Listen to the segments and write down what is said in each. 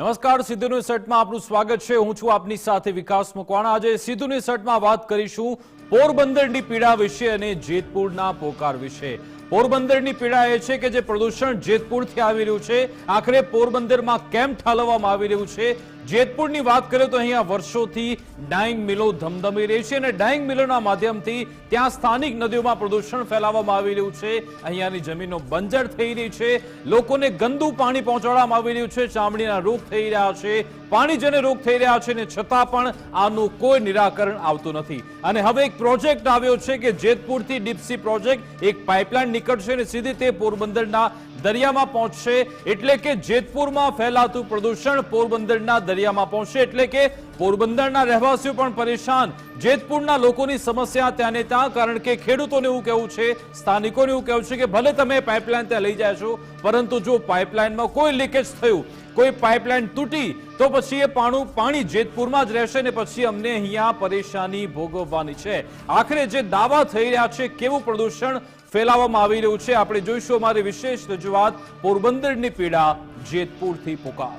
નમસ્કાર, સિદ્ધુની સેટમાં આપનું સ્વાગત છે. હું છું આપની સાથે વિકાસ મકવાણા. આજે સિદ્ધુની સેટમાં વાત કરીશું પોરબંદરની પીડા વિશે અને જેતપુરના પોકાર વિશે. પોરબંદરની પીડા એ છે કે જે પ્રદૂષણ જેતપુરથી આવી રહ્યું છે. આખરે પોરબંદરમાં કેમ ઠાલવવામાં આવી રહ્યું છે? જેતપુરની વાત કરીએ તો અહીંયા વર્ષોથી ડાઇંગ મિલો ધમધમી રહી છે અને ડાઈંગ મિલોના માધ્યમથી ત્યાં સ્થાનિક નદીઓમાં પ્રદૂષણ ફેલાવવામાં આવી રહ્યું છે. અહીંયાની જમીનો બંજર થઈ રહી છે. લોકોને ગંદુ પાણી પહોંચાડવામાં આવી રહ્યું છે. ચામડીના રોગ થઈ રહ્યા છે. પાણીજન્ય રોગ થઈ રહ્યા છે ને છતાં પણ આનું કોઈ નિરાકરણ આવતું નથી. અને હવે એક પ્રોજેક્ટ આવ્યો છે કે જેતપુરથી ડીપસી પ્રોજેક્ટ એક પાઇપલાઇન નીકળશે અને સીધી તે પોરબંદરના દરિયામાં પહોંચશે એટલે કે જેતપુરમાં ફેલાતું પ્રદૂષણ પોરબંદરના દરિયામાં પહોંચશે એટલે કે પોરબંદરના રહેવાસીઓ પણ પરેશાન. જેતપુરના લોકોની સમસ્યા ત્યાં ને ત્યાં, કારણ કે ખેડૂતોને એવું કહેવું છે, સ્થાનિકોને એવું કહેવું છે કે ભલે તમે પાઇપલાઇન ત્યાં લઈ જાય છો, પરંતુ જો પાઇપલાઇનમાં કોઈ લીકેજ થયું, કોઈ પાઇપલાઇન તૂટી, તો પછી એ પાણું પાણી જેતપુરમાં જ રહેશે ને પછી અમને અહીંયા પરેશાની ભોગવવાની છે. આખરે જે દાવા થઈ રહ્યા છે, કેવું પ્રદૂષણ ફેલાવવામાં આવી રહ્યું છે. આપણે જોઈશું અમારી વિશેષ રજૂઆત પોરબંદરની પીડા જેતપુરથી પુકાર.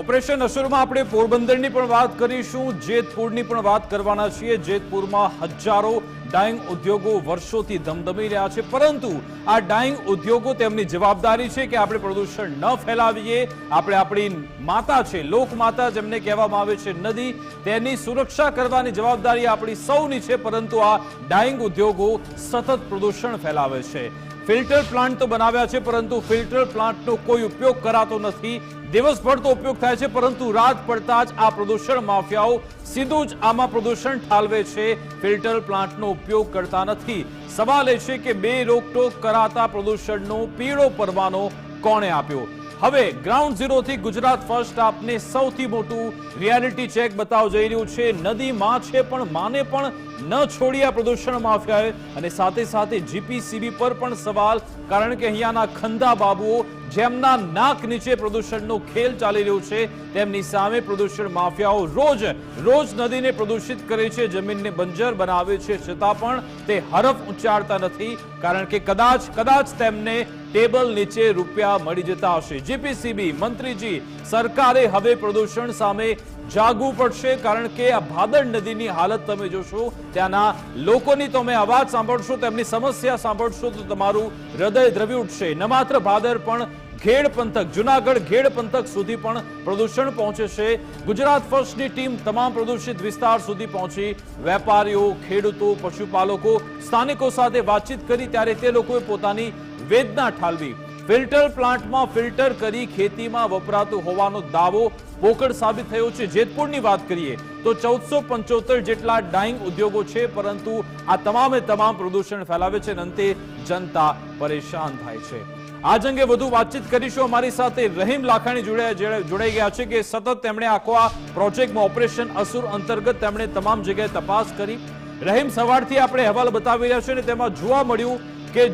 ઓપરેશન અસુરમાં આપણે પોરબંદરની પણ વાત કરીશું. જેતપુરની પણ વાત કરવાના છીએ. જેતપુરમાં હજારો ડાઇંગ ઉદ્યોગો વર્ષોથી ધમધમી રહ્યા છે. પરંતુ આ ડાઇંગ ઉદ્યોગો તેમની જવાબદારી છે કે આપણે પ્રદૂષણ ન ફેલાવીએ. આપણે આપણી માતા છે, લોકમાતા જેમને કહેવામાં આવે છે નદી, તેની સુરક્ષા કરવાની જવાબદારી આપણી સૌની છે, પરંતુ આ ડાઇંગ ઉદ્યોગો સતત પ્રદૂષણ ફેલાવે છે. ફિલ્ટર પ્લાન્ટ તો બનાવ્યા છે, પરંતુ ફિલ્ટર પ્લાન્ટનો કોઈ ઉપયોગ કરાતો નથી. દિવસભર તો ઉપયોગ થાય છે, પરંતુ રાત પડતા જ આ પ્રદૂષણ માફિયાઓ સીધું જ આમાં પ્રદૂષણ ઠાલવે છે. ફિલ્ટર પ્લાન્ટનો ઉપયોગ કરતા નથી. સવાલ એ છે કે બે રોકટોક કરાતા પ્રદૂષણનો પીળો પરવાનો કોણે આપ્યો? હવે ગ્રાઉન્ડ ઝીરોથી ગુજરાત ફર્સ્ટ આપને સૌથી મોટું રિયાલિટી ચેક બતાવ જઈ રહ્યું છે. નદીમાં છે પણ, માને પણ ન છોડી આ પ્રદૂષણ માફિયાએ અને સાથે સાથે જીપીસીબી પર પણ સવાલ, કારણ કે અહીંયાના ખંધા બાબુઓ, જેમના નાક નીચે પ્રદૂષણનો ખેલ ચાલી રહ્યો છે, તેમની સામે પ્રદૂષણ માફિયાઓ રોજ રોજ નદીને પ્રદૂષિત કરે છે, જમીનને બંજર બનાવે છે, છતાં પણ તે હરફ ઉચ્ચારતા નથી, કારણ કે કદાચ કદાચ તેમને ટેબલ નીચે રૂપિયા મળી જતા હશે. જીપીસીબી મંત્રીજી, સરકારે હવે પ્રદૂષણ સામે જાગવું પડશે કારણ કે આ ભાદર નદીની હાલત તમે જોશો, ત્યાંના લોકોની તમે અવાજ સાંભળશો, તેમની સમસ્યા સાંભળશો તો તમારું હૃદય દ્રવી ઉઠશે. ન માત્ર ભાદર પણ ઘેડ પંથક, જુનાગઢ ઘેડ પંથક સુધી પણ પ્રદૂષણ પહોંચે છે. ગુજરાત ફર્સ્ટની ટીમ તમામ પ્રદૂષિત વિસ્તાર સુધી પહોંચી. વેપારીઓ, ખેડૂતો, પશુપાલકો, સ્થાનિકો સાથે વાતચીત કરી, ત્યારે તે લોકોએ પોતાની વેદના ઠાલવી. ફિલ્ટર પ્લાન્ટમાં ફિલ્ટર કરી ખેતીમાં વપરાતું હોવાનો દાવો પોકળ સાબિત થયો છે. જેતપુરની વાત કરીએ તો ચૌદસો પંચોતેર જેટલા ડાઇંગ ઉદ્યોગો છે, પરંતુ આ તમામે તમામ પ્રદૂષણ ફેલાવે છે અને અંતે જનતા પરેશાન થાય છે. આજ અંગે વધુ વાતચીત કરીશું. અમારી સાથે રહીમ લાખાણી જોડાયા જોડાઈ ગયા છે કે સતત તેમણે આખો આ પ્રોજેક્ટમાં ઓપરેશન અસુર અંતર્ગત તેમણે તમામ જગ્યાએ તપાસ કરી. રહીમ, સવારથી આપણે અહેવાલ બતાવી રહ્યા છે અને તેમાં જોવા મળ્યું કે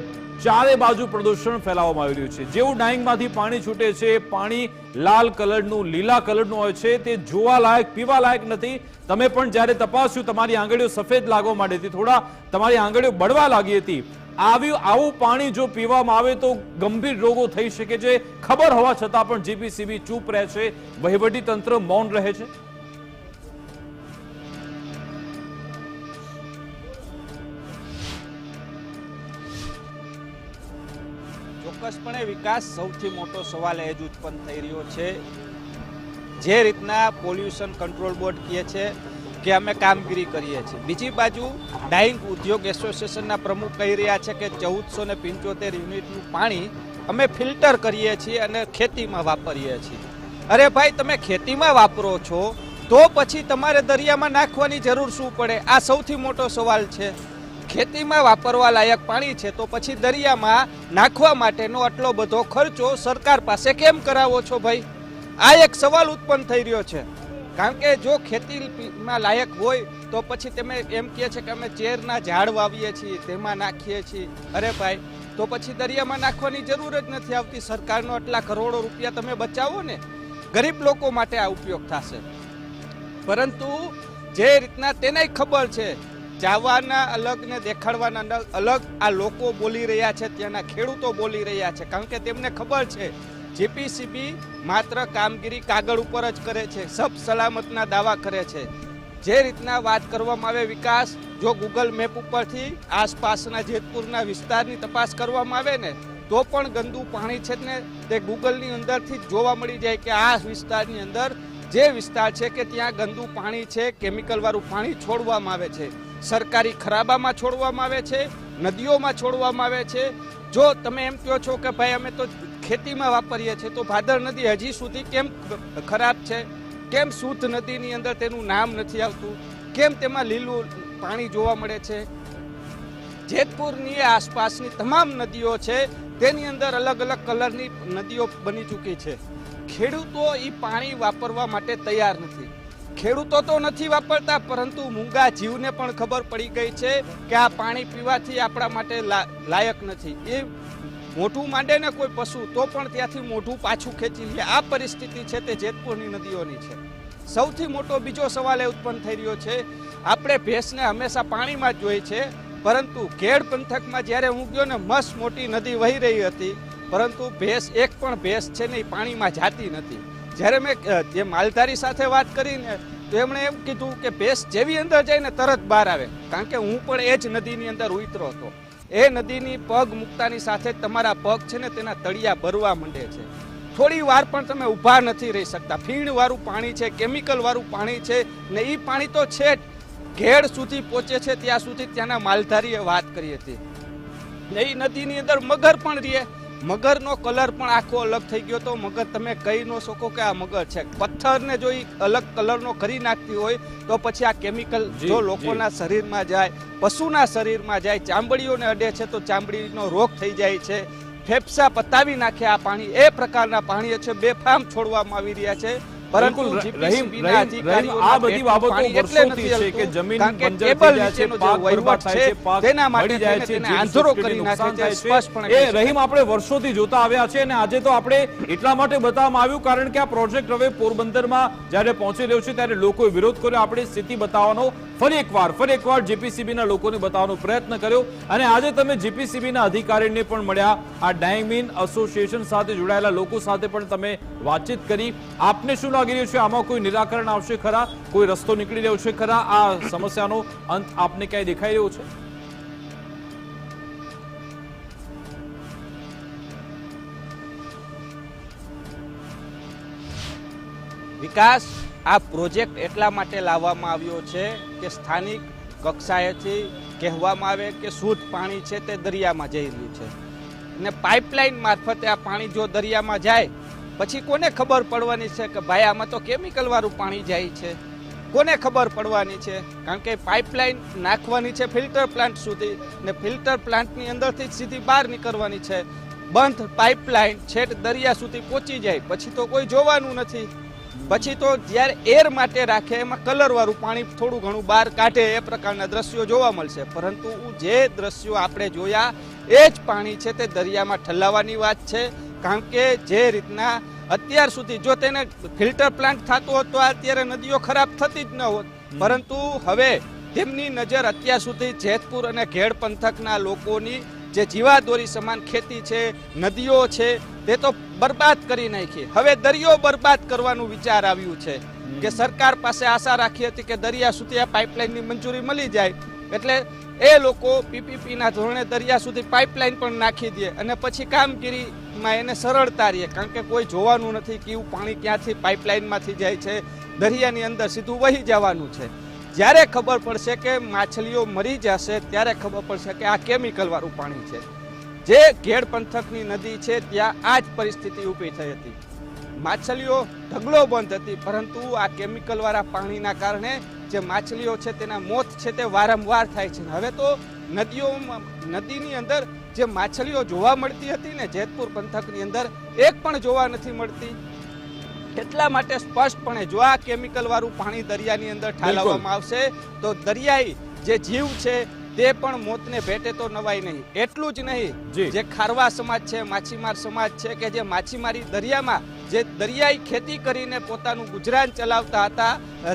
ચારે બાજુ પ્રદૂષણ ફેલાવવામાં આવી રહ્યું છે. જેવું ડાઈંગમાંથી પાણી છૂટે છે, પાણી લાલ કલરનું, લીલા કલરનું હોય છે, તે જોવા લાયક પીવા લાયક નથી. તમે પણ જ્યારે તપાસ્યું, તમારી આંગળીઓ સફેદ લાગવા માંડી હતી. થોડા તમારી આંગળીઓ બળવા લાગી હતી. આવ્યું, આવું પાણી જો પીવામાં આવે તો ગંભીર રોગો થઈ શકે છે. ખબર હોવા છતાં પણ જીપીસીબી ચૂપ રહે છે. વહીવટી તંત્ર મૌન રહે છે. ચોક્કસપણે વિકાસ સૌથી મોટો સવાલ એ જ ઉત્પન્ન થઈ રહ્યો છે. જે રીતના પોલ્યુશન કંટ્રોલ બોર્ડ કહે છે કે અમે કામગીરી કરીએ છીએ. બીજી બાજુ, ડાઇંગ ઉદ્યોગ એસોસિએશનના પ્રમુખ કહી રહ્યા છે કે ચૌદસો ને પંચોતેર યુનિટનું પાણી અમે ફિલ્ટર કરીએ છીએ અને ખેતીમાં વાપરીએ છીએ. અરે ભાઈ, તમે ખેતીમાં વાપરો છો તો પછી તમારે દરિયામાં નાખવાની જરૂર શું પડે? આ સૌથી મોટો સવાલ છે. ખેતીમાં વાપરવા લાયક પાણી છે તો પછી દરિયામાં નાખવા માટેનો આટલો બધો ખર્ચો સરકાર પાસે કેમ કરાવો છો ભાઈ? આ એક સવાલ ઉત્પન્ન થઈ રહ્યો છે. કારણ કે જો ખેતીમાં લાયક હોય તો પછી તમે એમ કહે છે કે અમે ચેરના ઝાડ વાવીએ છીએ, તેમાં નાખીએ છીએ. અરે ભાઈ, તો પછી દરિયામાં નાખવાની જરૂર જ નથી આવતી. સરકારનો આટલા કરોડો રૂપિયા તમે બચાવો ને, ગરીબ લોકો માટે આ ઉપયોગ થશે. પરંતુ જે રીતના તેને ખબર છે જાવાના અલગ ને દેખાડવાના અલગ આ લોકો બોલી રહ્યા છે, ત્યાંના ખેડૂતો બોલી રહ્યા છે. કારણ કે તેમને ખબર છે, જીપીસીબી માત્ર કામગીરી કાગળ ઉપર જ કરે છે, સબ સલામતના દાવા કરે છે. જે રીતના વાત કરવામાં આવે વિકાસ, જો ગૂગલ મેપ ઉપરથી આસપાસના જેતપુરના વિસ્તારની તપાસ કરવામાં આવે ને, તો પણ ગંદુ પાણી છે ને, તે ગૂગલની અંદરથી જ જોવા મળી જાય કે આ વિસ્તારની અંદર જે વિસ્તાર છે કે ત્યાં ગંદુ પાણી છે કેમિકલવાળું પાણી છોડવામાં આવે છે. સરકારી ખરાબામાં છોડવામાં આવે છે, નદીઓમાં છોડવામાં આવે છે. જો તમે એમ કહો છો કે ભાઈ અમે તો ખેતીમાં વાપરીએ છીએ, તો ભાદર નદી હજી સુધી કેમ ખરાબ છે? કેમ શુદ્ધ નદીની અંદર તેનું નામ નથી આવતું? કેમ તેમાં લીલું પાણી જોવા મળે છે? જેતપુરની આસપાસની તમામ નદીઓ છે, તેની અંદર અલગ અલગ કલરની નદીઓ બની ચૂકી છે. ખેડૂતો એ પાણી વાપરવા માટે તૈયાર નથી. ખેડૂતો તો નથી વાપરતા, પરંતુ મૂંગા જીવને પણ ખબર પડી ગઈ છે કે આ પાણી પીવાથી આપણા માટે લાયક નથી. એ મોઢું માંડે ને કોઈ પશુ, તો પણ ત્યાંથી મોઢું પાછું ખેંચી લે. આ પરિસ્થિતિ છે તે જેતપુરની નદીઓની છે. સૌથી મોટો બીજો સવાલ એ ઉત્પન્ન થઈ રહ્યો છે. આપણે ભેંસને હંમેશા પાણીમાં જ જોઈએ છે, પરંતુ ઘેડ પંથકમાં જ્યારે હું ગયો ને મસ્ત મોટી નદી વહી રહી હતી, પરંતુ ભેંસ એક પણ ભેંસ છે ને પાણીમાં જાતી નથી. જ્યારે મેં જે માલધારી સાથે વાત કરીને તો એમણે એમ કીધું કે ભેંસ જેવી અંદર જાય ને તરત બહાર આવે. કારણ કે હું પણ એ જ નદીની અંદર ઉતરો હતો. એ નદીની પગ મૂકતાની સાથે તમારા પગ છે ને તેના તળિયા ભરવા માંડે છે. થોડી વાર પણ તમે ઊભા નથી રહી શકતા. ફીણ વાળું પાણી છે, કેમિકલ વાળું પાણી છે ને એ પાણી તો છે ઘેડ સુધી પહોંચે છે, ત્યાં સુધી ત્યાંના માલધારીએ વાત કરી હતી. ને એ નદીની અંદર મગર પણ રહે. મગરનો કલર પણ આખો અલગ થઈ ગયો તો મગર તમે કહી ન શકો કે આ મગર છે. પથ્થરને જો એ અલગ કલરનો કરી નાખતી હોય તો પછી આ કેમિકલ જો લોકોના શરીરમાં જાય પશુના શરીરમાં જાય ચામડીઓને અડે છે તો ચામડીનો રોગ થઈ જાય છે. ફેફસા પતાવી નાખે આ પાણી. એ પ્રકારના પાણી છે. બેફામ છોડવામાં આવી રહ્યા છે. પરંતુ રહીમ, રહીમ, આ બધી બાબતો વર્ષોથી છે કે જમીન બંજર થઈ જાય છે, પાક બરબાદ થાય છે, પાક તેના માટે જાય છે, જીવ કરી નાખે છે સ્પષ્ટપણે એ રહીમ આપણે વર્ષોથી જોતા આવ્યા છે અને આજે તો આપણે એટલા માટે બતાવવામાં આવ્યું કારણ કે આ પ્રોજેક્ટ હવે પોરબંદરમાં જ્યારે પહોંચી રહ્યો છે ત્યારે લોકોએ વિરોધ કર્યો. આપણે સ્થિતિ બતાવવાનો ફરી એકવાર ફરી એકવાર જીપીસીબીના લોકોને બતાવવાનો પ્રયત્ન કર્યો. અને આજે તમે જીપીસીબીના અધિકારીને પણ મળ્યા. આ ડાયમિન એસોસિએશન સાથે જોડાયેલા લોકો સાથે પણ તમે વાતચીત કરી. આપને શું લાગી રહ્યું છે. આમાં કોઈ નિરાકરણ આવશે ખરા? કોઈ રસ્તો નીકળી રહ્યો છે ખરા? આ સમસ્યાનો અંત આપને ક્યાંય દેખાઈ રહ્યો છે? વિકાસ આ પ્રોજેક્ટ એટલા માટે લાવવામાં આવ્યો છે કે સ્થાનિક કક્ષાએથી કહેવામાં આવે કે શુદ્ધ પાણી છે તે દરિયામાં જઈ રહ્યું છે. અને પાઇપલાઇન મારફતે આ પાણી જો દરિયામાં જાય પછી કોને ખબર પડવાની છે કે ભાઈ આમાં તો કેમિકલ વાળું પાણી જાય છે? કોને ખબર પડવાની છે? કારણ કે પાઇપલાઇન નાખવાની છે ફિલ્ટર પ્લાન્ટ સુધી ને ફિલ્ટર પ્લાન્ટની અંદરથી જ સીધી બહાર નીકળવાની છે. બંધ પાઇપલાઇન છેટ દરિયા સુધી પહોંચી જાય. પછી તો કોઈ જોવાનું નથી. પછી તો જ્યારે એર માટે રાખે એમાં કલરવાળું પાણી થોડું ઘણું બહાર કાઢે એ પ્રકારના દ્રશ્યો જોવા મળશે. પરંતુ જે દ્રશ્યો આપણે જોયા એ જ પાણી છે તે દરિયામાં ઠલાવવાની વાત છે. કારણ કે જે રીતના અત્યાર સુધી જો તેને ફિલ્ટર પ્લાન્ટ થતું હોત તો અત્યારે નદીઓ ખરાબ થતી જ ન હોત. પરંતુ હવે તેમની નજર અત્યાર સુધી જેતપુર અને ઘેડ પંથકના લોકોની જે જીવાદોરી સમાન ખેતી છે નદીઓ છે તે તો બરબાદ કરી નાખી. હવે દરિયો બરબાદ કરવાનું વિચાર આવ્યું છે કે સરકાર પાસે આશા રાખી હતી કે દરિયા સુધી આ પાઇપલાઇનની મંજૂરી મળી જાય. એટલે એ લોકો પીપીપીના ધોરણે દરિયા સુધી પાઇપલાઇન પણ નાખી દે અને પછી કામગીરીમાં એને સરળતા રહે કારણ કે કોઈ જોવાનું નથી કે એવું પાણી ક્યાંથી પાઇપલાઇનમાંથી જાય છે, દરિયાની અંદર સીધું વહી જવાનું છે. જ્યારે ખબર પડશે કે માછલીઓ મરી જશે, ત્યારે ખબર પડશે કે આ કેમિકલવાળું પાણી છે. જે ઘેડ પંથકની નદી છે, ત્યાં આ જ પરિસ્થિતિ ઊભી થઈ હતી. માછલીઓ ઢગલો બંધ હતી, પરંતુ આ કેમિકલવાળા પાણીના કારણે જે માછલીઓ છે, તેના મોત છે, તે વારંવાર થાય છે. હવે તો નદીઓમાં, નદીની અંદર જે માછલીઓ જોવા મળતી હતી ને જેતપુર પંથકની અંદર એક પણ જોવા નથી મળતી. એટલા માટે સ્પષ્ટપણે જો આ કેમિકલ વાળું પાણી દરિયાની અંદર ઠાલવવામાં આવશે તો દરિયાઈ જે જીવ છે તે પણ મોતને ભેટે તો નવાય નહીં. એટલું જ નહીં જી. જે ખારવા સમાજ છે માછીમાર સમાજ છે કે જે માછીમારી દરિયામાં જે દરિયાઈ ખેતી કરીને પોતાનું ગુજરાન ચલાવતા હતા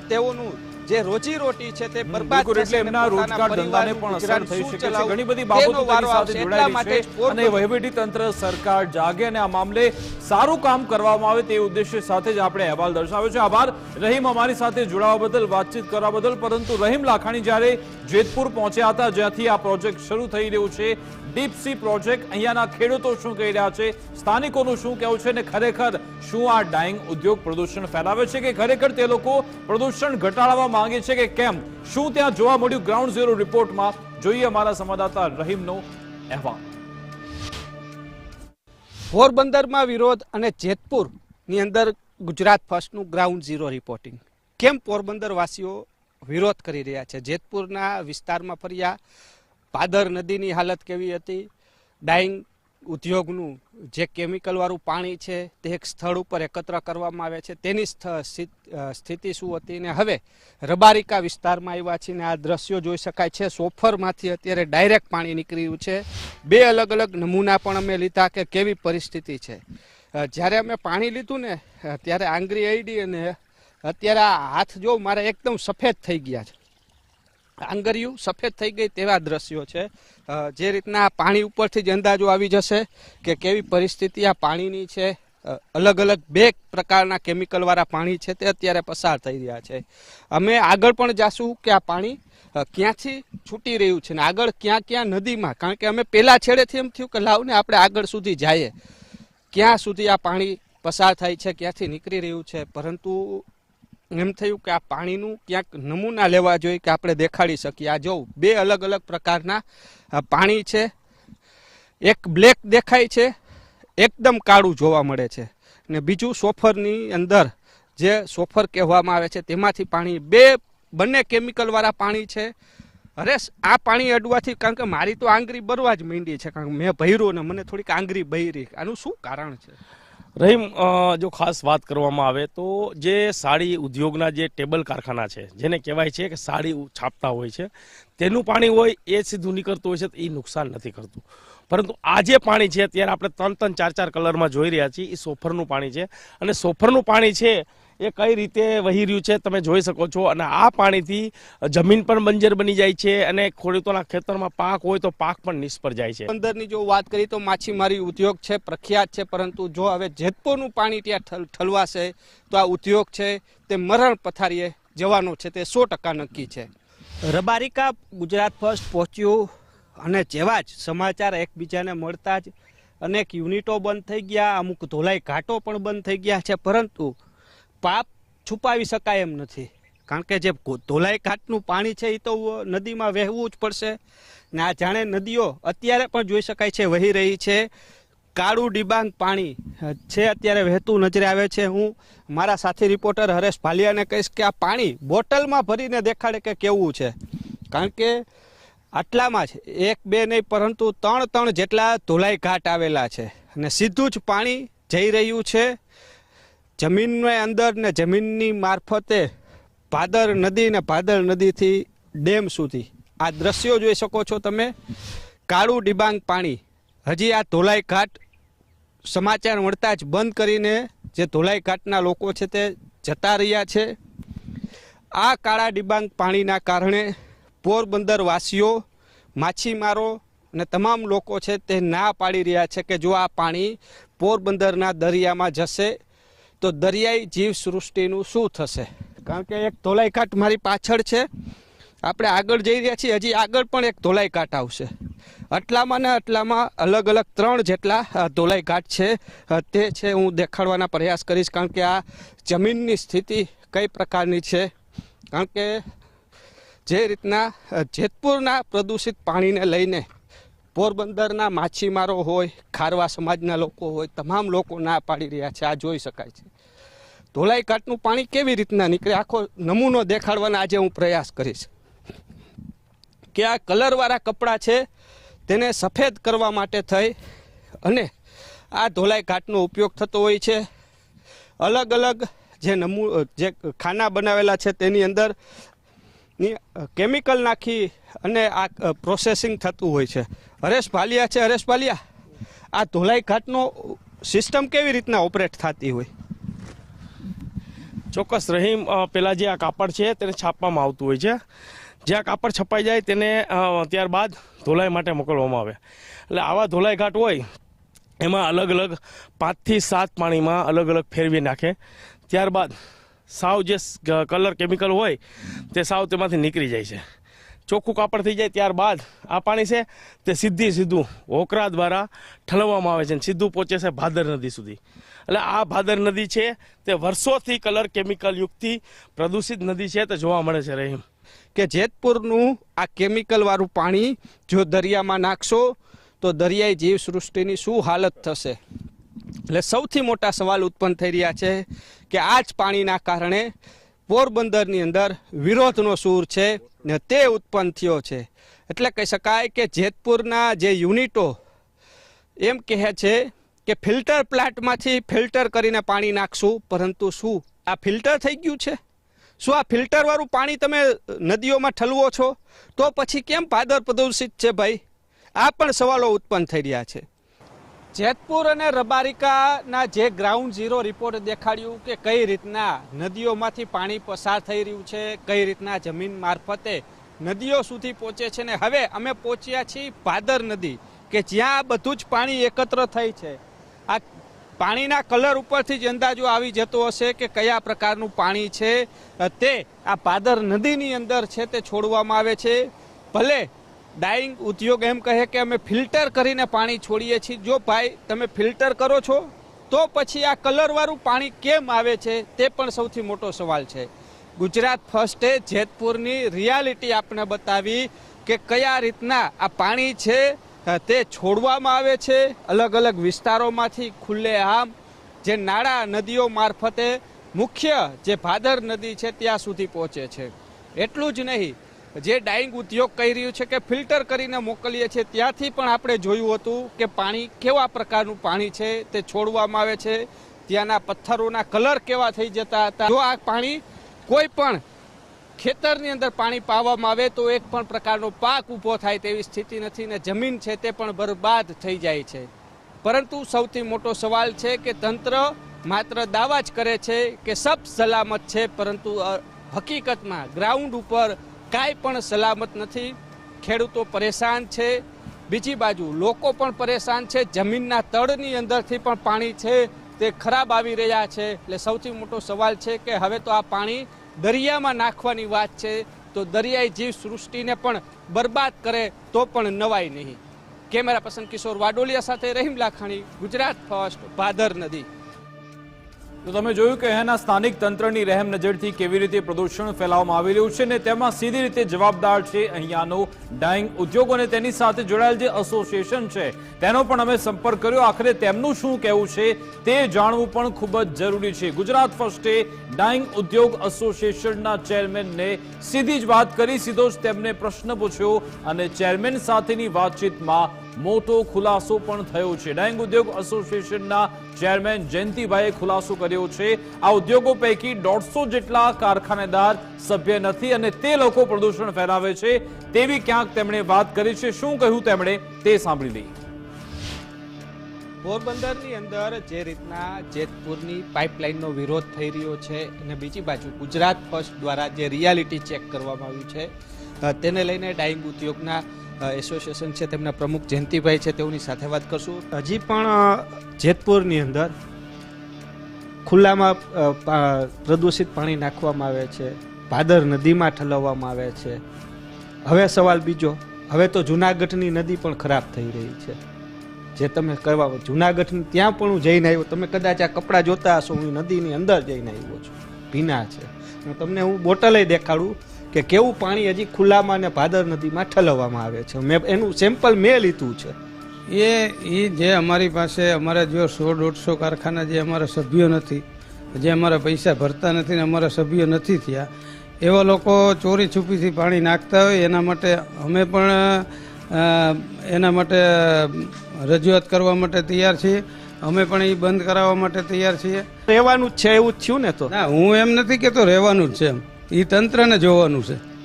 તેઓનું જે રોજી રોટી છે તે બરબાદ એટલે એમના રોજગાર ધંધાને પણ અસર થઈ શકે છે. ઘણી બધી બાબતો સાથે જોડાયેલી છે અને વહીવટી તંત્ર સરકાર જાગે અને આ મામલે સારું કામ કરવામાં આવે તે ઉદ્દેશ્ય સાથે જ આપણે અહેવાલ દર્શાવ્યો છે. આભાર. રહીમ અમારી સાથે જોડાવા બદલ વાતચીત કરવા બદલ પરંતુ રહીમ લાખાણી જ્યારે જેતપુર પહોંચ્યા હતા જ્યાંથી આ પ્રોજેક્ટ શરૂ થઈ રહ્યું છે ડીપ સી પ્રોજેક્ટ અહીંયાના ખેડૂતો શું કહી રહ્યા છે? સ્થાનિકોનું શું કહેવું છે? અને ખરેખર શું આ ડાઇંગ ઉદ્યોગ પ્રદૂષણ ફેલાવે છે કે ખરેખર તે લોકો પ્રદૂષણ ઘટાડવા માંગે છે કે કેમ? શું ત્યાં જોવા મળ્યું? ગ્રાઉન્ડ ઝીરો રિપોર્ટમાં જોઈએ અમારા સંવાદદાતા રહીમનો અહેવાલ. પોરબંદરમાં વિરોધ અને જેતપુરની અંદર ગુજરાત ફર્સ્ટનું ગ્રાઉન્ડ ઝીરો રિપોર્ટિંગ કેમ પોરબંદરવાસીઓ વિરોધ કરી રહ્યા છે? જેતપુરના વિસ્તારમાં ફર્યા પાદર નદીની હાલત કેવી હતી? ડાઈંગ ઉદ્યોગનું જે કેમિકલવાળું પાણી છે, તે એક સ્થળ ઉપર એકત્ર કરવામાં આવે છે. તેની સ્થિત- શું હતી ને હવે રબારિકા વિસ્તારમાં આવ્યા છે ને આ દ્રશ્યો જોઈ શકાય છે. સોફરમાંથી અત્યારે ડાયરેક્ટ પાણી નીકળ્યું છે. બે અલગ અલગ નમૂના પણ અમે લીધા કે કેવી પરિસ્થિતિ છે. જ્યારે અમે પાણી લીધું ને ત્યારે આંગળી અડી અને અત્યારે આ હાથ જો મારા એકદમ સફેદ થઈ ગયા છે. આંગળીયું સફેદ થઈ ગઈ તેવા દ્રશ્યો છે. જે રીતના પાણી ઉપરથી જ અંદાજો આવી જશે કે કેવી પરિસ્થિતિ આ પાણીની છે. અલગ અલગ બે પ્રકારના કેમિકલવાળા પાણી છે તે અત્યારે પસાર થઈ રહ્યા છે. અમે આગળ પણ જાશું કે આ પાણી ક્યાંથી છૂટી રહ્યું છે ને આગળ ક્યાં ક્યાં નદીમાં, કારણ કે અમે પહેલાં છેડેથી એમ થયું કે લાવને આપણે આગળ સુધી જઈએ. ક્યાં સુધી આ પાણી પસાર થાય છે, ક્યાંથી નીકળી રહ્યું છે, પરંતુ એમ થયું કે આ પાણીનું ક્યાંક નમૂના લેવા જોઈએ કે આપણે દેખાડી શકીએ. આ જોઉં બે અલગ અલગ પ્રકારના પાણી છે, એક બ્લેક દેખાય છે, એકદમ કાળું જોવા મળે છે. ને બીજું સોફરની અંદર જે સોફર કહેવામાં આવે છે, તેમાંથી પાણી, બે બંને કેમિકલવાળા પાણી છે. અરે, આ પાણી અડવાથી કારણ કે મારી તો આંગળી બરવા જ માંડી છે, કારણ કે મેં ભર્યું ને મને થોડીક આંગળી બહેરી આનું શું કારણ છે? રહીમ જો ખાસ વાત કરવામાં આવે તો જે સાડી ઉદ્યોગના જે ટેબલ કારખાના છે, જેને કહેવાય છે કે સાડી છાપતા હોય છે, તેનું પાણી હોય એ સીધું નીકળતું હોય છે એ નુકસાન નથી કરતું. પરંતુ આ જે પાણી છે, અત્યારે આપણે ત્રણ ત્રણ ચાર ચાર કલરમાં જોઈ રહ્યા છીએ એ સોફરનું પાણી છે. અને સોફરનું પાણી છે એ કઈ રીતે વહી રહ્યું છે તમે જોઈ શકો છો. અને આ પાણીથી જમીન પણ બંજર બની જાય છે અને ખેડૂતોના ખેતરમાં પાક હોય તો પાક પણ નિષ્ફળ જાય છે. અંદરની જો વાત કરીએ તો માછીમારી ઉદ્યોગ છે પ્રખ્યાત છે પરંતુ જો હવે જેતપોરનું પાણી ત્યાં ઠલવાશે તો આ ઉદ્યોગ છે તે મરણ પથારીએ જવાનો છે તે સો ટકા નક્કી છે. રબારિકા ગુજરાત ફર્સ્ટ પહોંચ્યું અને જેવા જ સમાચાર એકબીજાને મળતા જ અનેક યુનિટો બંધ થઈ ગયા અમુક ધોલાઈ ઘાટો પણ બંધ થઈ ગયા છે પરંતુ પાપ છુપાવી શકાય એમ નથી. કારણ કે જે ધોલાઈ ઘાટનું પાણી છે એ તો નદીમાં વહેવું જ પડશે. ને આ જાણે નદીઓ અત્યારે પણ જોઈ શકાય છે, વહી રહી છે. કાળું ડિબાંગ પાણી છે અત્યારે વહેતું નજરે આવે છે. હું મારા સાથી રિપોર્ટર હરેશ ભાલિયાને કહીશ કે આ પાણી બોટલમાં ભરીને દેખાડે કે કેવું છે? કારણ કે આટલામાં જ, એક બે નહીં, પરંતુ ત્રણ ત્રણ જેટલા ધોલાઈ ઘાટ આવેલા છે. અને સીધું જ પાણી જઈ રહ્યું છે. જમીનની અંદર ને જમીનની મારફતે ભાદર નદી ને ભાદર નદીથી ડેમ સુધી. આ દ્રશ્યો જોઈ શકો છો તમે. કાળું ડિબાંગ પાણી. હજી આ ધોલાઈ ઘાટ સમાચાર મળતા જ બંધ કરીને જે ધોલાઈ ઘાટના લોકો છે તે જતા રહ્યા છે. આ કાળા ડિબાંગ પાણીના કારણે પોરબંદર વાસીઓ માછીમારો અને તમામ લોકો છે તે ના પાડી રહ્યા છે કે જો આ પાણી પોરબંદરના દરિયામાં જશે તો દરિયાઈ જીવ સૃષ્ટિનું શું થશે? કારણ કે એક ધોલાઈઘાટ મારી પાછળ છે. આપણે આગળ જઈ રહ્યા છીએ. હજી આગળ પણ એક ધોલાઈઘાટ આવશે. આટલામાં ને આટલામાં અલગ અલગ ત્રણ જેટલા ધોલાઈઘાટ છે. તે છે હું દેખાડવાના પ્રયાસ કરીશ. કારણ કે આ જમીનની સ્થિતિ કઈ પ્રકારની છે? કારણ કે જે રીતના જેતપુરના પ્રદૂષિત પાણીને લઈને પોરબંદરના માછીમારો હોય, ખારવા સમાજના લોકો હોય, તમામ લોકો ના પાડી રહ્યા છે, આ જોઈ શકાય છે. ધોલાઈ કાટનું પાણી કેવી રીતના નીકળે, આખો નમૂનો દેખાડવાના આજે હું પ્રયાસ કરીશ. કે આ કલરવાળા કપડાં છે, તેને સફેદ કરવા માટે થઈ અને આ ધોલાઈ કાટનો ઉપયોગ થતો હોય છે. અલગ અલગ જે નમૂ, જે ખાના બનાવેલા છે, તેની અંદર ની કેમિકલ નાખી અને આ પ્રોસેસિંગ થતું હોય છે. હરેશ ભાલિયા છે, હરેશ ભાલિયા. આ ધોલાઈ ઘાટનો સિસ્ટમ કેવી રીતના ઓપરેટ થતી હોય? ચોક્કસ રહીમ પેલા જે આ કાપડ છે તેને છાપવામાં આવતું હોય છે. જે આ કાપડ છપાઈ જાય તેને ત્યારબાદ ધોલાઈ માટે મોકલવામાં આવે. એટલે આવા ધોલાઈ ઘાટ હોય, એમાં અલગ અલગ પાંચથી સાત પાણીમાં અલગ અલગ ફેરવી નાખે. ત્યારબાદ સાવ જે કલર કેમિકલ હોય, તે સાવ તેમાંથી નીકળી જાય છે. ચોખ્ખું કાપડ થઈ જાય ત્યારબાદ આ પાણી છે, તે સીધી સીધું હોકરા દ્વારા ઠલવવામાં આવે છે સીધું પહોંચે છે ભાદર નદી સુધી. એટલે આ ભાદર નદી છે, તે વર્ષોથી કલર કેમિકલ યુક્તથી પ્રદૂષિત નદી છે, તે જોવા મળે છે રહીમ. કે જેતપુરનું આ કેમિકલવાળું પાણી જો દરિયામાં નાખશો, તો દરિયાઈ જીવ સૃષ્ટિની શું હાલત થશે? એટલે સૌથી મોટા સવાલ ઉત્પન્ન થઈ રહ્યા છે કે આ જ પાણીના કારણે પોરબંદરની અંદર વિરોધનો સૂર છે ને તે ઉત્પન્ન થયો છે. એટલે કહી શકાય કે જેતપુરના જે યુનિટો એમ કહે છે કે ફિલ્ટર પ્લાન્ટમાંથી ફિલ્ટર કરીને પાણી નાખશું, પરંતુ શું આ ફિલ્ટર થઈ ગયું છે? શું આ ફિલ્ટરવાળું પાણી તમે નદીઓમાં ઠલવો છો? તો પછી કેમ પાદર પ્રદૂષિત છે ભાઈ? આ પણ સવાલો ઉત્પન્ન થઈ રહ્યા છે. જેતપુર અને રબારિકાના જે ગ્રાઉન્ડ ઝીરો રિપોર્ટ દેખાડ્યું કે કઈ રીતના નદીઓમાંથી પાણી પસાર થઈ રહ્યું છે, કઈ રીતના જમીન મારફતે નદીઓ સુધી પહોંચે છે ને હવે અમે પહોંચ્યા છીએ ભાદર નદી, કે જ્યાં આ બધું જ પાણી એકત્ર થઈ છે. આ પાણીના કલર ઉપરથી જ અંદાજો આવી જતો હશે કે કયા પ્રકારનું પાણી છે. તે આ ભાદર નદીની અંદર છે તે છોડવામાં આવે છે. ભલે ડાઈંગ ઉદ્યોગ એમ કહે કે અમે ફિલ્ટર કરીને પાણી છોડીએ છીએ. જો ભાઈ, તમે ફિલ્ટર કરો છો, તો પછી આ કલરવાળું પાણી કેમ આવે છે તે પણ સૌથી મોટો સવાલ છે. ગુજરાત ફર્સ્ટે જેતપુરની રિયાલિટી આપણે બતાવી કે કયા રીતના આ પાણી છે, તે છોડવામાં આવે છે અલગ અલગ વિસ્તારોમાંથી ખુલ્લેઆમ જે નાળા નદીઓ મારફતે મુખ્ય જે ભાદર નદી છે ત્યાં સુધી પહોંચે છે. એટલું જ નહીં જે ડાઈંગ ઉદ્યોગ કહી રહ્યું છે કે ફિલ્ટર કરીને મોકલીએ છીએ, ત્યાંથી પણ આપણે જોયું હતું કે પાણી કેવા પ્રકારનું પાણી છે, તે છોડવામાં આવે છે, ત્યાંના પથ્થરોના કલર કેવા થઈ જતા હતા. જો આ પાણી કોઈ પણ ખેતરની અંદર પાણી પાવામાં આવે તો એક પણ પ્રકારનો પાક ઊભો થાય તેવી સ્થિતિ નથી ને જમીન છે તે પણ બરબાદ થઈ જાય છે. પરંતુ સૌથી મોટો સવાલ છે કે તંત્ર માત્ર દાવા જ કરે છે કે સબ સલામત છે, પરંતુ હકીકતમાં ગ્રાઉન્ડ ઉપર કાંઈ પણ સલામત નથી. ખેડૂતો પરેશાન છે. બીજી બાજુ, લોકો પણ પરેશાન છે. જમીનના તળની અંદરથી પણ પાણી છે. તે ખરાબ આવી રહ્યા છે. એટલે સૌથી મોટો સવાલ છે કે હવે તો આ પાણી દરિયામાં નાખવાની વાત છે. તો દરિયાઈ જીવ સૃષ્ટિને પણ બરબાદ કરે તો પણ નવાય નહીં. કેમેરા પસંદ કિશોર વાડોલિયા સાથે રહીમ લાખાણી, ગુજરાત ફર્સ્ટ, ભાદર નદી. તો તમે જોયું કે અહીંના સ્થાનિક તંત્રની રહેમ નજરથી કેવી રીતે પ્રદૂષણ ફેલાવવામાં આવી રહ્યું છે ને તેમાં સીધી રીતે જવાબદાર છે અહીંયાનો ડાઇંગ ઉદ્યોગ અને તેની સાથે જોડાયેલ જે એસોસિએશન છે, તેનો પણ અમે સંપર્ક કર્યો. આખરે તેમનું શું કહેવું છે તે જાણવું પણ ખૂબ જ જરૂરી છે. ગુજરાત ફર્સ્ટે ડાઇંગ ઉદ્યોગ એસોસિએશનના ચેરમેનને સીધી જ વાત કરી. સીધો જ તેમને પ્રશ્ન પૂછ્યો અને ચેરમેન સાથેની વાતચીતમાં મોટો ખુલાસો પણ થયો છે. ડાઇંગ ઉદ્યોગ એસોસિએશનના ચેરમેન જયંતિભાઈએ ખુલાસો કર્યો છે. આ ઉદ્યોગો પૈકી દોઢસો જેટલા કારખાનેદાર સભ્ય નથી અને તે લોકો પ્રદૂષણ ફેલાવે છે. તેવી ક્યાંક તેમણે વાત કરી છે. શું કહ્યું તેમણે તે સાંભળી લઈએ. પોરબંદરની અંદર જે રીતના જેતપુરની પાઇપલાઇનનો વિરોધ થઈ રહ્યો છે અને બીજી બાજુ ગુજરાત ફર્સ્ટ દ્વારા જે રિયાલિટી ચેક કરવામાં આવ્યું છે તેને લઈને ડાઇંગ ઉદ્યોગના એસોસિએશન છે તેમના પ્રમુખ જયંતિભાઈ છે, તેઓની સાથે વાત કરશું. હજી પણ જેતપુરની અંદર ખુલ્લામાં પ્રદૂષિત પાણી નાખવામાં આવે છે, ભાદર નદીમાં ઠલવવામાં આવે છે. હવે સવાલ બીજો, હવે તો જુનાગઢની નદી પણ ખરાબ થઈ રહી છે. જે તમે કરવા જુનાગઢ ત્યાં પણ હું જઈને આવ્યો, તમે કદાચ આ કપડાં જોતા હશો, હું નદીની અંદર જઈને આવ્યો છું. ભીના છે. તમને, હું બોટલે દેખાડું કે કેવું પાણી હજી ખુલ્લામાં ને ભાદર નદીમાં ઠલવવામાં આવે છે. મેં એનું સેમ્પલ મેં લીધું છે. એ એ જે અમારી પાસે અમારા જો સો દોઢસો કારખાના જે અમારા સભ્યો નથી જે અમારા પૈસા ભરતા નથી ને અમારા સભ્યો નથી થયા એવા લોકો ચોરી છુપીથી પાણી નાખતા હોય એના માટે અમે પણ એના માટે રજૂઆત કરવા માટે તૈયાર છીએ. અમે પણ એ બંધ કરાવવા માટે તૈયાર છીએ. રહેવાનું જ છે એવું જ થયું ને તો? ના હું એમ નથી કહેતો રહેવાનું જ છે એમ. એ તંત્રને જોવાનું છે.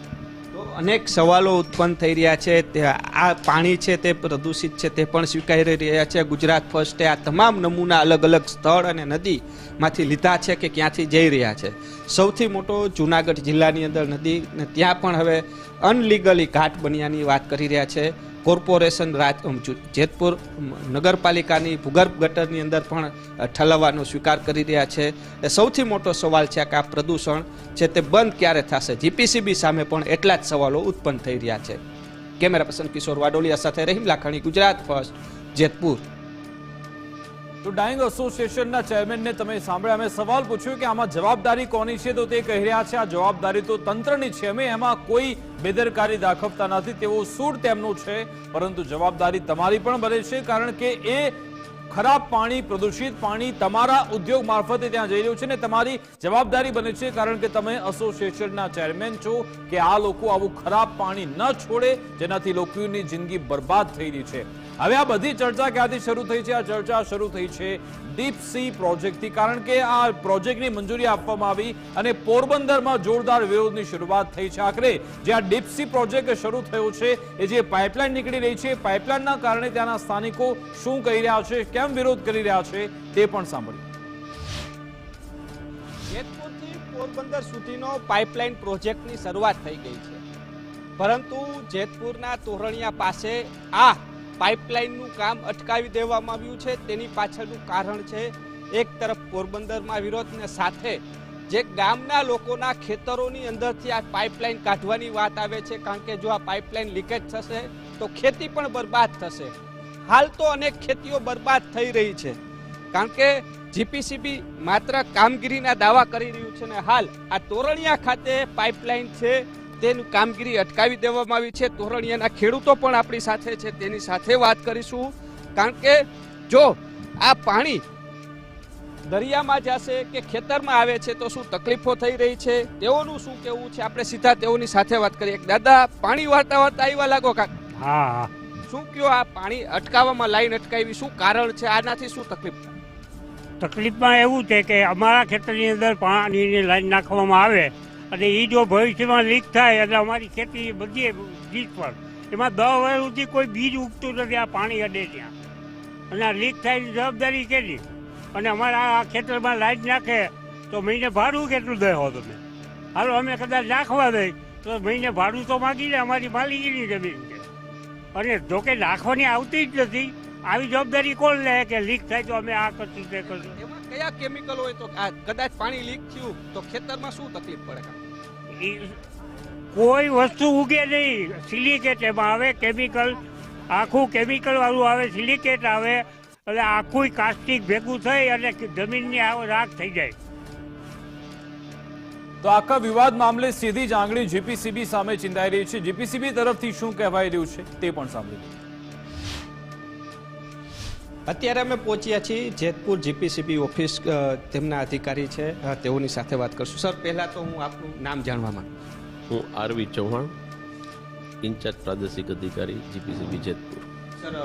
અનેક સવાલો ઉત્પન્ન થઈ રહ્યા છે. તે આ પાણી છે, તે પ્રદૂષિત છે, તે પણ સ્વીકારી રહ્યા છે. ગુજરાત ફર્સ્ટે આ તમામ નમૂના અલગ અલગ સ્થળ અને નદીમાંથી લીધા છે કે ક્યાંથી જઈ રહ્યા છે. સૌથી મોટો જુનાગઢ જિલ્લાની અંદર નદી ને ત્યાં પણ હવે અનલીગલી ઘાટ બન્યાની વાત કરી રહ્યા છે. કોર્પોરેશન રાજ જેતપુર નગરપાલિકાની ભૂગર્ભ ગટરની અંદર પણ ઠલવવાનો સ્વીકાર કરી રહ્યા છે. એ સૌથી મોટો સવાલ છે કે આ પ્રદૂષણ છે તે બંધ ક્યારે થશે? જીપીસીબી સામે પણ એટલા જ સવાલો ઉત્પન્ન થઈ રહ્યા છે. કેમેરા પર્સન કિશોર વાડોલિયા સાથે રહીમ લાખાણી, ગુજરાત ફર્સ્ટ, જેતપુર. તો ડાઇંગ એસોસિએશનના ચેરમેનને તમે સાંભળ્યા. અમે સવાલ પૂછ્યો કે આમાં જવાબદારી કોની છે? તો તે કહી રહ્યા છે, આ જવાબદારી તો તંત્રની છે. અમે એમાં કોઈ બેદરકારી દાખવતા નથી. તેવો સૂર તેમનો છે, પરંતુ જવાબદારી તમારી પણ બને છે, કારણ કે એ ખરાબ પાણી, પ્રદૂષિત પાણી તમારા ઉદ્યોગ મારફતે ત્યાં જઈ રહ્યું છે ને તમારી જવાબદારી બને છે, કારણ કે તમે એસોસિએશનના ચેરમેન છો કે આ લોકો આવું ખરાબ પાણી ન છોડે, જેનાથી લોકોની જિંદગી બરબાદ થઈ રહી છે. હવે આ બધી ચર્ચા ક્યાંથી શરૂ થઈ છે? આ ચર્ચા શરૂ થઈ છે ડીપ સી પ્રોજેક્ટથી કારણ કે આ પ્રોજેક્ટની મંજૂરી આપવામાં આવી અને પોરબંદરમાં જોરદાર વિરોધની શરૂઆત થઈ છે. આખરે જે આ ડીપ સી પ્રોજેક્ટ શરૂ થયો છે, એ જે પાઇપલાઇન નીકળી રહી છે પાઇપલાઇનના કારણે ત્યાંના સ્થાનિકો શું કહી રહ્યા છે, કેમ વિરોધ કરી રહ્યા છે, તે પણ સાંભળ્યું જેતપુરથી પોરબંદર સુધીનો પાઇપલાઇન પ્રોજેક્ટની શરૂઆત થઈ ગઈ છે. પરંતુ જેતપુરના તોરણિયા પાસે આ પાઇપલાઇનનું કામ અટકાવી દેવામાં આવ્યું છે. તેની પાછળનું કારણ છે, એક તરફ પોરબંદરમાં વિરોધને સાથે જે ગામના લોકોના ખેતરોની અંદરથી આ પાઇપલાઇન કાઢવાની વાત આવે છે, કારણ કે જો આ પાઇપલાઇન લીકેજ થશે, તો ખેતી પણ બરબાદ થશે. હાલ તો અનેક ખેતીઓ બરબાદ થઈ રહી છે, કારણ કે જીપીસીબી માત્ર કામગીરીના દાવા કરી રહ્યું છે ને હાલ આ તોરણિયા ખાતે પાઇપલાઇન છે. તેની કામગીરી અટકાવી દેવામાં આવી છે. તોરણિયાના ખેડૂતો પણ આપણી સાથે છે. તેની સાથે વાત કરીશું. કારણ કે જો આ પાણી દરિયામાં જશે કે ખેતરમાં આવે છે તો શું તકલીફો થઈ રહી છે? તેઓનું શું કેવું છે? આપણે સીધા તેઓની સાથે વાત કરીએ. દાદા પાણી વાર્તા વાર્તા આવ્યા લાગો કાક. હા હા. શું કયો આ પાણી અટકાવવામાં લાઈન અટકાવી? શું કારણ છે? આનાથી શું તકલીફ? તકલીફમાં એવું છે કે અમારા ખેતરની અંદર પાણીની લાઈન નાખવામાં આવે. અને એ જો ભવિષ્યમાં લીક થાય એટલે અમારી ખેતી બધી બીજ પર એમાં દસ વર્ષ સુધી કોઈ બીજ ઉગતું નથી, આ પાણી અડે ત્યાં. અને આ લીક થાય જવાબદારી કેટલી અને અમારા આ ખેતરમાં લાઈટ નાખે તો મહિને ભાડું કેટલું દેહો તમે? હાલો, અમે કદાચ નાખવા દઈ, તો મહિને ભાડું તો માગી લે, અમારી માલિકીની જમીન છે. અને જો કે નાખવાની આવતી જ નથી, આવી જવાબદારી કોણ લે કે લીક થાય તો અમે આ કરશું તે કરશું કયા કેમિકલ હોય તો કદાચ પાણી લીક થયું, તો ખેતરમાં શું તકલીફ પડે? કોઈ વસ્તુ ઉગે નહીં. સિલિકેટ એમાં આવે કેમિકલ આખું કેમિકલવાળું આવે સિલિકેટ આવે. એટલે આખું કાસ્ટિક ભેગું થઈ અને જમીનની આવો, રાખ થઈ જાય. તો આખા વિવાદ મામલે સીધી જ આંગળી જીપીસીબી સામે ચિંતાઈ રહી છે. જીપીસીબી તરફથી શું કહેવાઈ રહ્યું છે તે પણ સાંભળ્યું અત્યારે અમે પહોંચ્યા છીએ જેતપુર જીપીસીબી ઓફિસ તેમના અધિકારી છે. તેઓની સાથે વાત કરશું. સર પહેલા તો હું આપનું નામ જાણવા માંગુ. હું આરવી ચૌહાણ ઇન્ચાર્જ પ્રાદેશિક અધિકારી જીપીસીબી જેતપુર. સર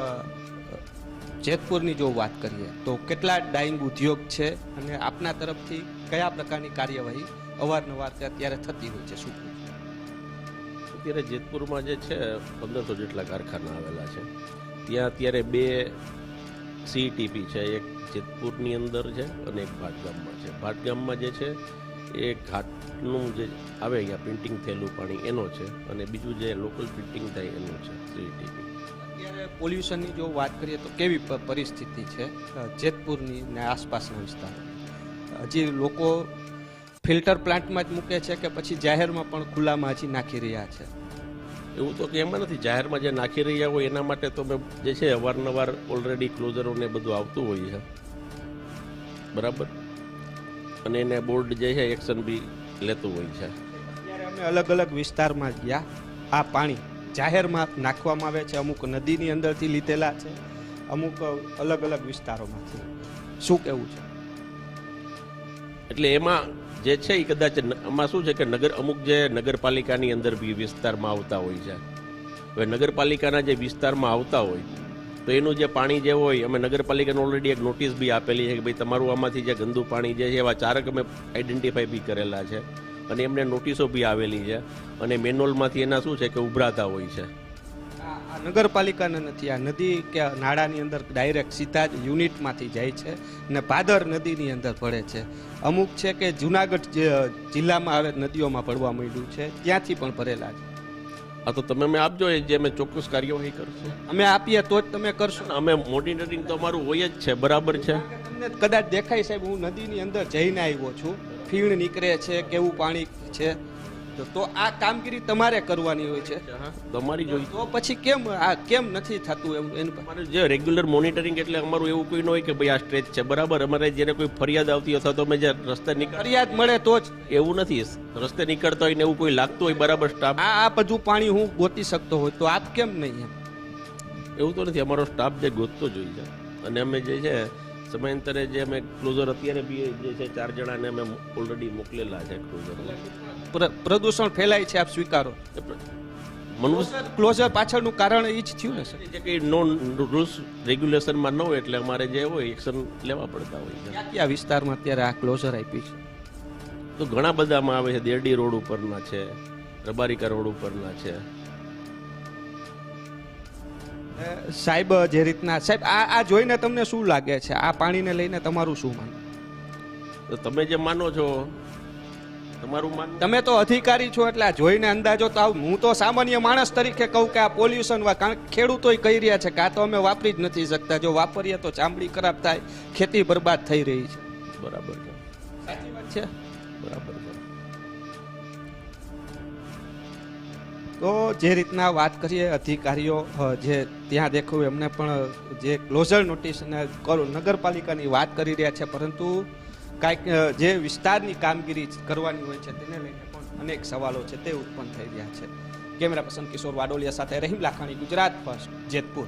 જેતપુરની જો વાત કરીએ તો કેટલા ડાઇંગ ઉદ્યોગ છે અને આપના તરફથી કયા પ્રકારની કાર્યવાહી અવારનવાર અત્યારે થતી હોય છે શું અત્યારે જેતપુરમાં જે છે પંદરસો જેટલા કારખાના આવેલા છે. ત્યાં અત્યારે બે સીટીપી છે, એક જેતપુરની અંદર છે અને એક ભાટગામમાં છે. ભાટગામમાં જે છે, એ ઘાટનું જે આવે અહીંયા પ્રિન્ટિંગ થયેલું પાણી, એનો છે અને બીજું જે લોકલ પ્રિન્ટિંગ થાય એનું છે, સીટીપી. પોલ્યુશનની જો વાત કરીએ તો કેવી પરિસ્થિતિ છે જેતપુરની ને આસપાસના વિસ્તાર હજી લોકો ફિલ્ટર પ્લાન્ટમાં જ મૂકે છે કે પછી જાહેરમાં પણ ખુલ્લામાં હજી નાખી રહ્યા છે? એવું તો કે એમાં નથી. જાહેરમાં જે નાખી રહ્યા હોય એના માટે તો મેં જે છે અવારનવાર ઓલરેડી ક્લોઝરોને બધું આવતું હોય છે. બરાબર? અને એને બોર્ડ જે છે એક્શન બી લેતું હોય છે. અત્યારે અમે અલગ અલગ વિસ્તારમાં ગયા. આ પાણી જાહેરમાં નાખવામાં આવે છે. અમુક નદીની અંદરથી લીધેલા છે. અમુક અલગ અલગ વિસ્તારોમાંથી. શું કહેવું છે? એટલે એમાં જે છે એ કદાચ આમાં શું છે કે નગર અમુક જે નગરપાલિકાની અંદર બી વિસ્તારમાં આવતા હોય છે. હવે નગરપાલિકાના જે વિસ્તારમાં આવતા હોય, તો એનું જે પાણી જે હોય, અમે નગરપાલિકાને ઓલરેડી એક નોટિસ બી આપેલી છે કે ભાઈ તમારું આમાંથી જે ગંદુ પાણી જે છે, એવા ચારક અમે આઈડેન્ટિફાઈ બી કરેલા છે. અને એમને નોટિસો બી આવેલી છે. અને મેન્યુઅલમાંથી એના શું છે કે ઉભરાતા હોય છે. આ નગરપાલિકાને નથી આ નદી કે નાળાની અંદર ડાયરેક્ટ સીધા જ યુનિટમાંથી જાય છે ને પાદર નદીની અંદર પડે છે. અમુક છે કે જુનાગઢ જે જિલ્લામાં હવે નદીઓમાં પડવા માંડ્યું છે ત્યાંથી પણ ભરેલા છે. આ તો તમે અમે આપજો એ જે અમે ચોક્કસ કાર્યવાહી કરશું. અમે આપીએ તો જ તમે કરશો. ને અમે મોનિટરિંગ તો અમારું હોય જ છે બરાબર છે. તમને કદાચ દેખાય સાહેબ હું નદીની અંદર જઈને આવ્યો છું ફીણ નીકળે છે કેવું પાણી છે તો- આ કામગીરી તમારે કરવાની હોય છે. તમારી જોઈ તો પછી કેમ આ કેમ નથી થતું એવું એનું અમારે જે રેગ્યુલર મોનિટરિંગ એટલે અમારું એવું કોઈ ન હોય કે ભાઈ આ સ્ટ્રેચ છે બરાબર? અમારે જેને કોઈ ફરિયાદ આવતી અથવા તો અમે જે રસ્તે નીકળ ફરિયાદ મળે તો જ. એવું નથી. રસ્તે નીકળતા હોય ને એવું કોઈ લાગતું હોય બરાબર સ્ટાફ આ આ બધું પાણી હું ગોતી શકતો હોય તો આપ કેમ નહીં એવું તો નથી. અમારો સ્ટાફ જે ગોતતો જોઈ જાય અને અમે જે છે સમયાંતરે જે અમે ક્લોઝર અત્યારે બી જે છે ચાર જણાને અમે ઓલરેડી મોકલેલા છે ક્લોઝર પ્રદૂષણ ફેલાય છે આપ સ્વીકારો. મનુષ્ય ક્લોઝર પાછળનું કારણ એ જ થયું ને સર? જે કંઈ નોન રૂલ્સ રેગ્યુલેશનમાં ન હોય એટલે અમારે જે હોય એક્શન લેવા પડતા હોય છે. ક્યાં વિસ્તારમાં અત્યારે આ ક્લોઝર આપી છે? તો ઘણા બધામાં આવે છે દેરડી રોડ ઉપરના છે રબારિકા રોડ ઉપરના છે. સાહેબ જે રીતના સાહેબ આ આ જોઈને તમને શું લાગે છે? આ પાણીને લઈને તમારું શું માનવું? તો તમે જે માનો છો તમારું માન તમે તો અધિકારી છો એટલે આ જોઈને અંદાજો તો હું તો સામાન્ય માણસ તરીકે કહું કે આ પોલ્યુશન કારણ કે ખેડૂતોય કહી રહ્યા છે કે આ તો અમે વાપરી જ નથી શકતા. જો વાપરીએ તો ચામડી ખરાબ થાય ખેતી બરબાદ થઈ રહી છે. બરાબર છે. સાચી વાત છે? બરાબર તો જે રીતના વાત કરીએ અધિકારીઓ જે ત્યાં દેખવું એમને પણ જે ક્લોઝર નોટિસ અને નગરપાલિકાની વાત કરી રહ્યા છે, પરંતુ કાંઈક જે વિસ્તારની કામગીરી કરવાની હોય છે તેને લઈને પણ અનેક સવાલો છે તે ઉત્પન્ન થઈ રહ્યા છે. કેમેરા પસંદ કિશોર વાડોલિયા સાથે રહીમ લાખાણી, ગુજરાત ફર્સ્ટ, જેતપુર.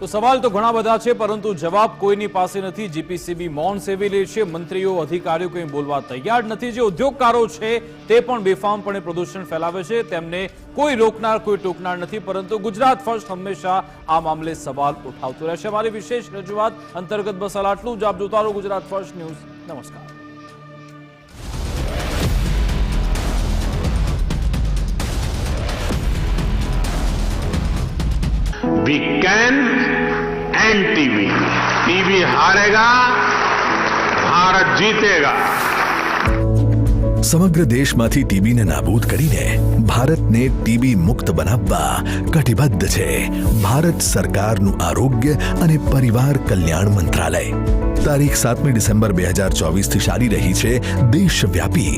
તો સવાલ તો ઘણા બધા છે, પરંતુ જવાબ કોઈની પાસે નથી. જીપીસીબી મૌન સેવી લે છે. મંત્રીઓ, અધિકારીઓ કંઈ બોલવા તૈયાર નથી. જે ઉદ્યોગકારો છે, તે પણ બેફામપણે પ્રદૂષણ ફેલાવે છે. તેમને કોઈ રોકનાર, કોઈ ટોકનાર નથી, પરંતુ ગુજરાત ફર્સ્ટ હંમેશા આ મામલે સવાલ ઉઠાવતું રહેશે. અમારી વિશેષ રજૂઆત અંતર્ગત બસ આટલું જ. આપ જોતા રહો ગુજરાત ફર્સ્ટ ન્યૂઝ. નમસ્કાર. we can and TV TV हारेगा भारत जीतेगा સમગ્ર દેશમાંથી ટીબીને નાબૂદ કરીને ભારતને ટીબી મુક્ત બનાવવા કટિબદ્ધ છે ભારત સરકારનું આરોગ્ય અને પરિવાર કલ્યાણ મંત્રાલય તારીખ સાતમી ડિસેમ્બર બે હજાર ચોવીસથી ચાલી રહી છે દેશવ્યાપી